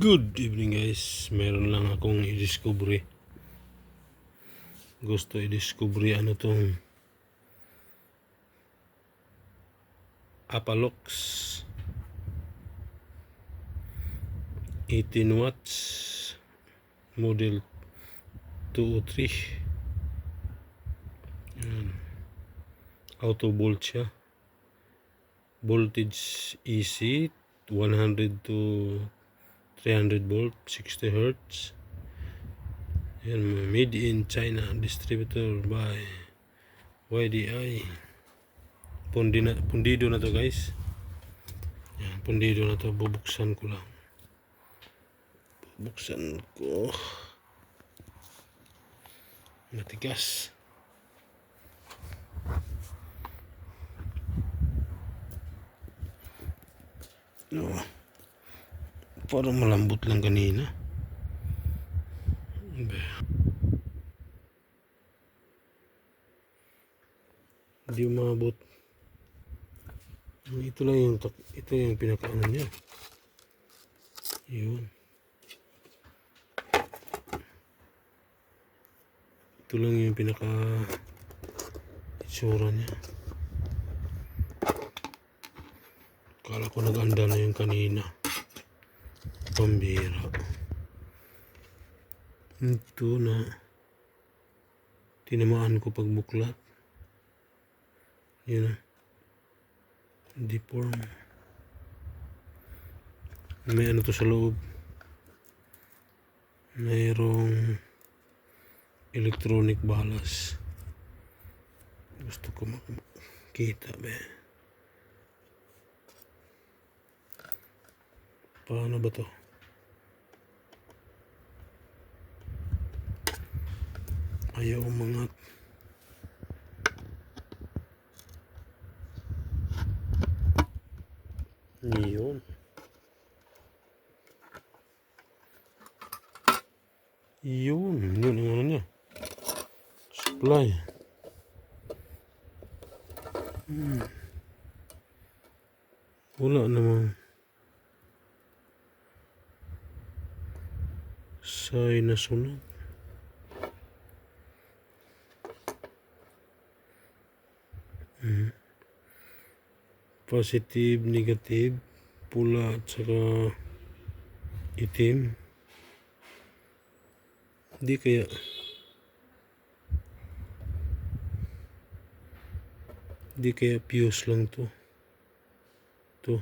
Good evening guys. Meron lang akong i-discovery. Gusto i-discovery ano tong Apalox 18 watts model 203 Yan. auto volt siya voltage EC 100 to 300 volt 60 hertz. Yan made in China distributor by YDI pundido na to guys. Yan pundido na to bubuksan ko lang. Bubuksan ko. Matigas. No Parang malambot lang kanina. Hindi umabot. Ito lang yung ito yung pinakaano niya. Yun. Ito lang yung pinaka itsura niya. Kala ko nag-anda na yung kanina. Pambira. Ito na tinamaan ko pagbuklat. Yun na. Deform. May ano to sa loob. Mayroong electronic balas. Gusto ko makita ba. Paano ba to? Ayaw umangat. Yun. Yun. Yun ang ano niya. Supply. Hmm. Wala namang sign na. Positive, negative, pula at saka itim. Hindi kaya Hindi kaya fuse lang to. To.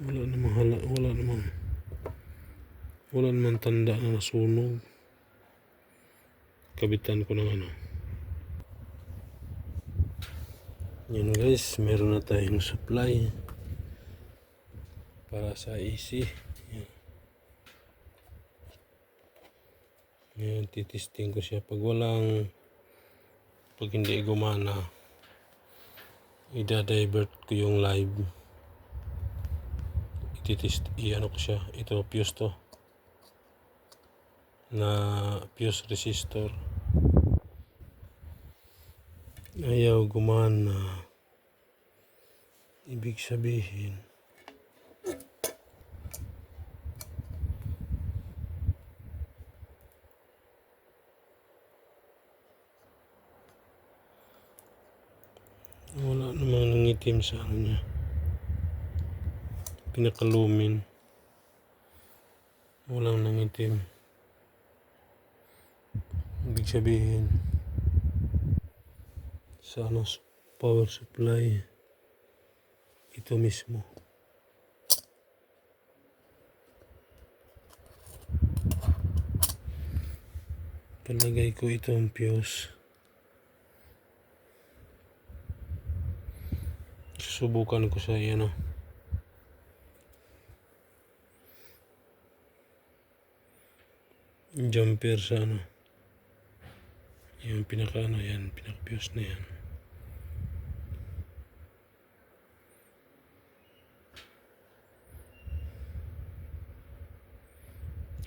Wala namang hala, wala namang wala namang tanda na nasunog. Kabitan ko ng ano. Yan guys, meron na tayong supply para sa AC. Yan. Yan, titisting ko siya. Pag walang, pag hindi gumana, ida-divert ko yung live. Ititist, i-ano ko siya. Ito, fuse to. Na fuse resistor. Ayaw gumana. Ibig sabihin, wala namang nangitim sa ano niya. Pinakalumin. Walang nangitim. Ibig sabihin, sa ano, power supply, ito mismo. Palagay ko itong fuse. Susubukan ko sa ano. Jumper sa ano. Yung pinaka ano yan, pinaka fuse na yan.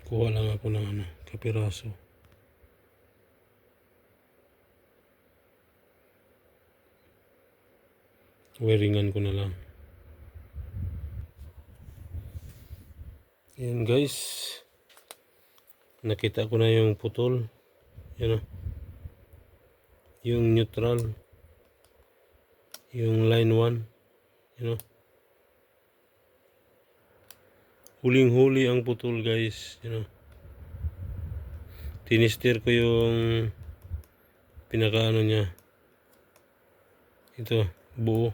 Kuha lang ako ng ano, kapiraso. Wiringan ko na lang. Yan guys. Nakita ko na yung putol. Yan o. Yung neutral. Yung line 1. Yan o. Huling-huli ang putol guys. Yan o. Tinister ko yung pinakaano niya. Ito, buo.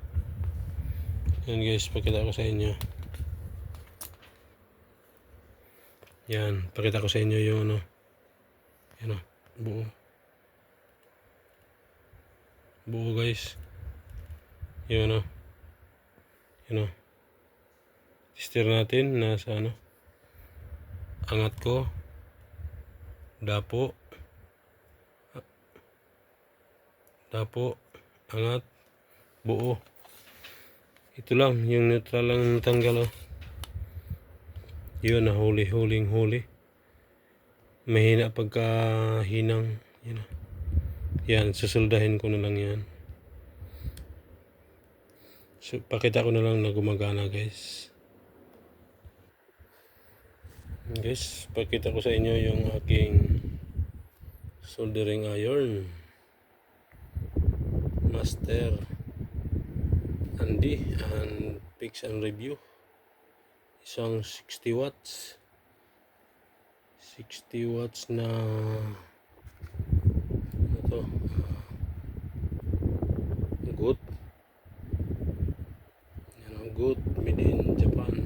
Yan guys, pakita ko sa inyo. Yan, pakita ko sa inyo yung ano. Yan o, buo. Buo guys. Yan o. Yan o. Tester natin nasa ano. Angat ko. Dapo. Dapo. Angat. Buo. Ito lang, yung neutral lang natanggal oh. Yun, nahuli, huling huli. Mahina pagka hinang. Yan, oh. yan susuldahin ko na lang yan. So, pakita ko na lang na gumagana guys. Guys, pakita ko sa inyo yung aking soldering iron. Master Andy and fix and review. Isang 60 watts. 60 watts na ano good. Yan ang good. Made in Japan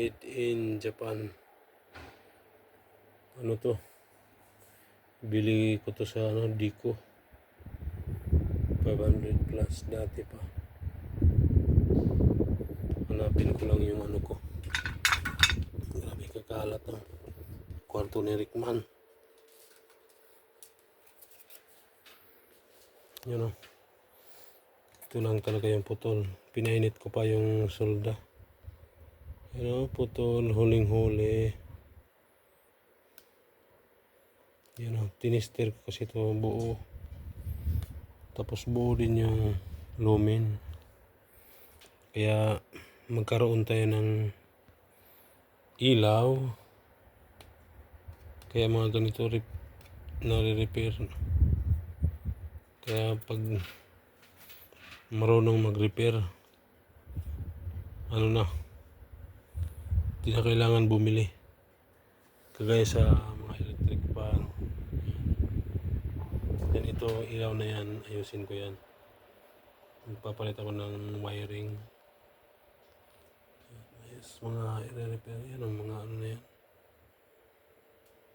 made in Japan. Ano to? Bili ko to sa ano Dico 500 plus dati pa. Hanapin ko lang yung ano ko. Grabe kakalat ang kwarto ni Rickman. Yun o ito lang talaga yung putol. Pinainit ko pa yung solda yun o putol huling huli yun o tinister ko kasi ito buo. Tapos buo din yung lumen. Kaya magkaroon tayo ng ilaw. Kaya mga ganito rep, nare-repair. Kaya pag marunong mag-repair ano na hindi na kailangan bumili. Kagaya sa mga electric fan. Yan ito ilaw na yan. Ayusin ko yan. Magpapalit ako ng wiring. Ayos mga i-repair yan mga ano na yan.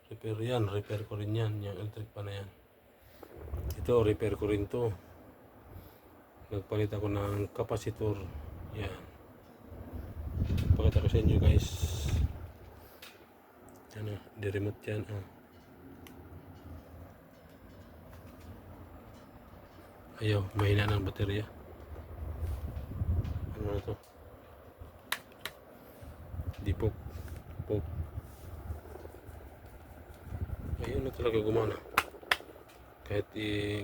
Repair yan repair ko rin yan yung electric pan na yan. Ito repair ko rin to. Nagpalit ako ng kapasitor yan pakita ko sa inyo guys yan o di remote yan oh. ayaw mahina ng baterya ano na to di po po ayun na talaga gumana kahit i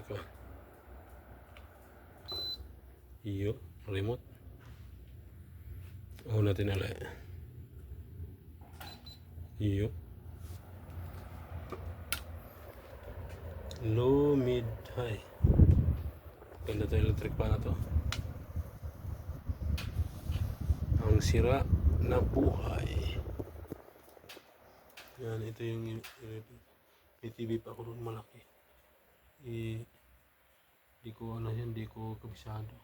iyo remote on natin ulit iyo low mid high Ganda to electric pa na to. Ang sira na buhay. Yan, ito yung may TV pa noon malaki. I, di ko ano yan, di ko kabisado.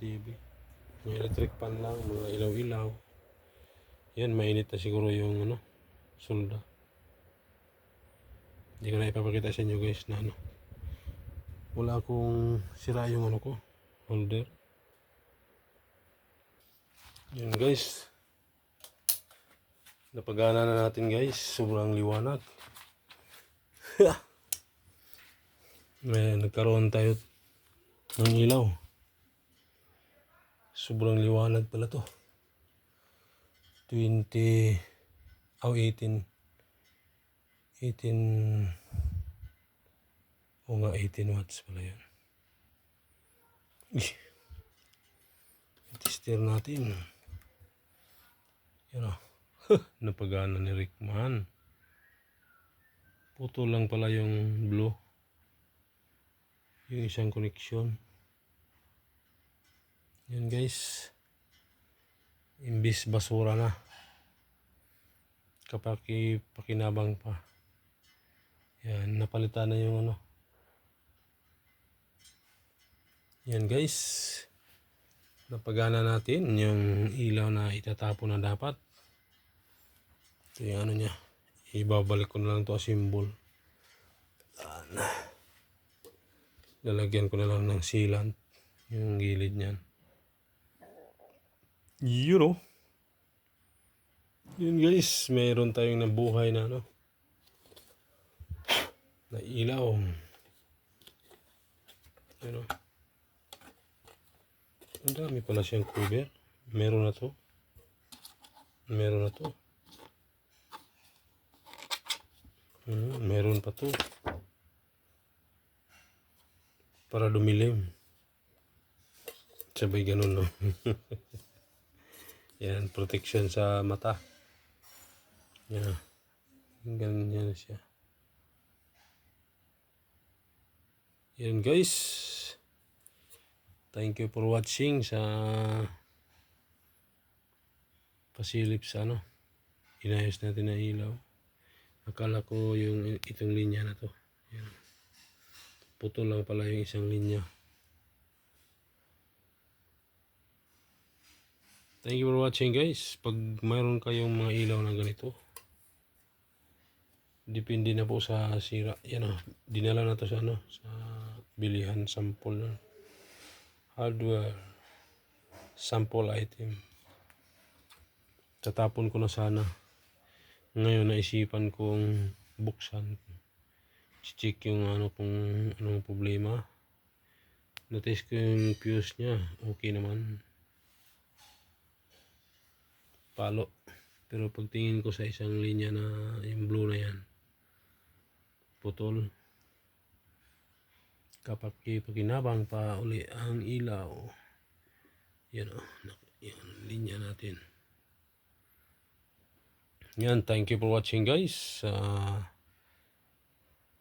TV. May electric pan lang, mga ilaw-ilaw. Yan, mainit na siguro yung ano, solda. Hindi ko na ipapakita sa inyo guys na ano. Wala akong sira yung ano ko holder. Yun guys. Napagana na natin guys. Sobrang liwanag. May nagkaroon tayo ng ilaw sobrang liwanag pala to 20 oh 18 18 O nga 18 watts pala. Ih. Tester natin. Yan o. Napagana ni Rickman. Puto lang pala yung blue. Yung isang connection. Yan guys. Imbis basura na. Kapag pakinabang pa. Yan, napalitan na yung ano. Yan guys. Napagana natin yung ilaw na itatapon na dapat. Ito yung ano niya. Ibabalik ko na lang to symbol. Yan. Lalagyan ko na lang ng sealant. Yung gilid niyan. Yun oh. Yun guys, mayroon tayong nabuhay na ano. Na ilaw. Yun oh. Ang dami pala siyang cover. Meron na to. Meron na to. Hmm, meron pa to. Para dumilim. Sabay ganun, no? Yan, protection sa mata. Yan. Ganun yan siya. Yan guys. Thank you for watching sa pasilip sa ano. Inayos natin na ilaw. Akala ko yung itong linya na to. Yan. Puto lang pala yung isang linya. Thank you for watching guys. Pag mayroon kayong mga ilaw na ganito, depende na po sa sira. Yan o, dinala na to sa ano, sa bilihan sample. Hardware. Sample item. Tatapon ko na sana. Ngayon naisipan kong buksan. Check yung ano kung anong problema. Notice ko yung fuse niya. Okay naman. Palo. Pero pagtingin ko sa isang linya na yung blue na yan. Putol. Kapag paginabang pa uli ang ilaw. Yan o. Yan, linya natin. Yan, thank you for watching guys. Uh,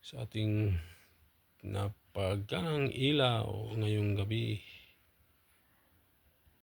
sa ating napaganang ilaw ngayong gabi.